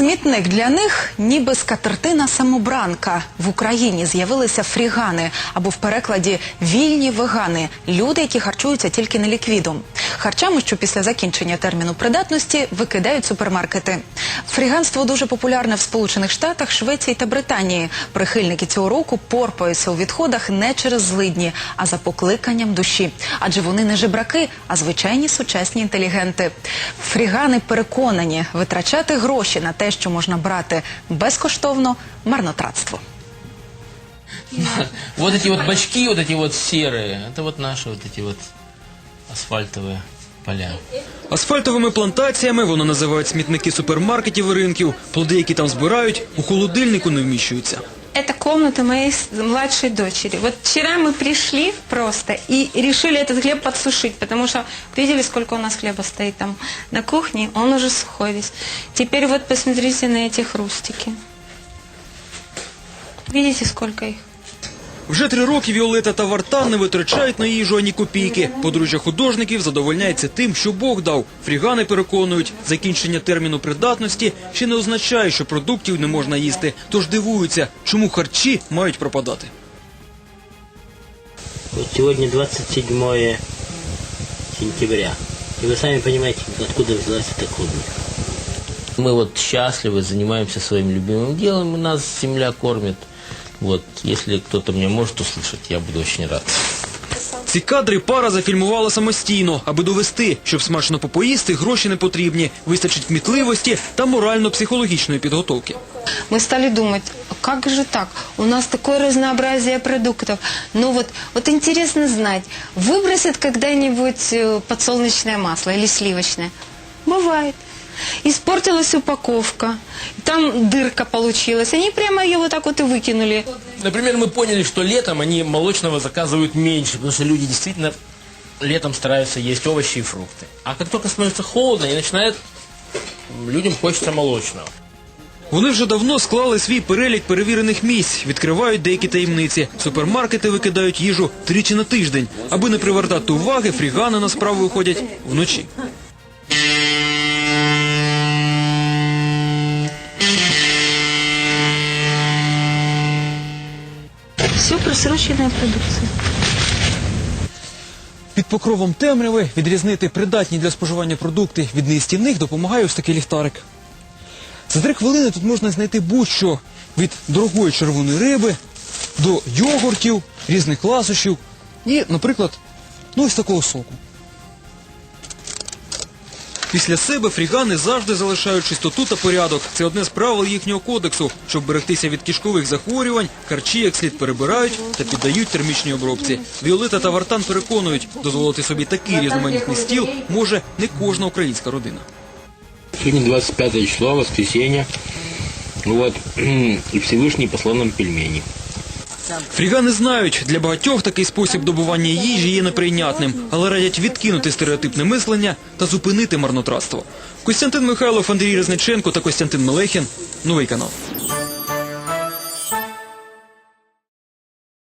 Смітник для них ніби скатертина самобранка. В Україні з'явилися фрігани або в перекладі вільні вегани люди, які харчуються тільки неліквідом Харчами, що після закінчення терміну придатності викидають супермаркети. Фріганство дуже популярне в Сполучених Штатах, Швеції та Британії. Прихильники цього року порпаються у відходах не через злидні, а за покликанням душі. Адже вони не жебраки, а звичайні сучасні інтелігенти. Фрігани переконані, витрачати гроші на те, що можна брати безкоштовно, марнотратство. Вот эти вот бачки, вот эти вот серые, это вот наши вот эти вот асфальтовые поля. Асфальтовими плантаціями вони називають смітники супермаркетів і ринків. Плоди, які там збирають, у холодильнику не вміщуються. Это комната моей с- младшей дочери. Вот вчера мы пришли просто и решили этот хлеб подсушить, потому что видели, сколько у нас хлеба стоит там на кухне, он уже сухой весь. Теперь вот посмотрите на эти хрустики. Видите, сколько их? Вже три роки Віолета та Вартан не витрачають на їжу ані копійки. Подружжя художників задовольняється тим, що Бог дав. Фрігани переконують, закінчення терміну придатності ще не означає, що продуктів не можна їсти. Тож дивуються, чому харчі мають пропадати. Вот сегодня 27 сентября. И вы сами понимаете, откуда взялась эта клубника. Мы вот счастливы, занимаемся своим любимым делом, и нас земля кормит. Вот, если кто-то меня может услышать, я буду очень рад. Ці кадри пара зафільмувала самостійно, аби довести, щоб смачно попоїсти, гроші не потрібні, вистачить кмітливості та морально-психологічної підготовки. Мы стали думать, как же так? У нас такое разнообразие продуктов. Но вот, вот интересно знать, выбросят когда-нибудь э, подсолнечное масло или сливочное? Бывает. Испортилась упаковка, там дырка получилась. Они прямо ее вот так вот и выкинули. Например, мы поняли, что летом они молочного заказывают меньше, потому что люди действительно летом стараются есть овощи и фрукты. А как только становится холодно, и начинает людям хочется молочного. Вони вже давно склали свій перелік перевірених місць, відкривають деякі таємниці. Супермаркети викидають їжу тричі на тиждень. Аби не привертати уваги, фрігани на справу виходять вночі. Все просроченную продукцию. Під покровом темряви відрізнити придатні для споживання продукти від неїстівних допомагає ось такий ліхтарик. За три хвилини тут можна знайти будь-що від дорогої червоної риби до йогуртів, різних ласощів і, наприклад, ну ось такого соку. Після себе фрігани завжди залишають чистоту та порядок. Це одне з правил їхнього кодексу. Щоб берегтися від кишкових захворювань, харчі як слід перебирають та піддають термічній обробці. Віолета та Вартан переконують, дозволити собі такий різноманітний стіл може не кожна українська родина. Сегодня 25 число, воскресенье. Вот. И Всевышний послал нам пельмени. Фрігани знають, для багатьох такий спосіб добування їжі є неприйнятним, але радять відкинути стереотипне мислення та зупинити марнотратство. Костянтин Михайлов, Андрій Резниченко та Костянтин Мелехін. Новий канал.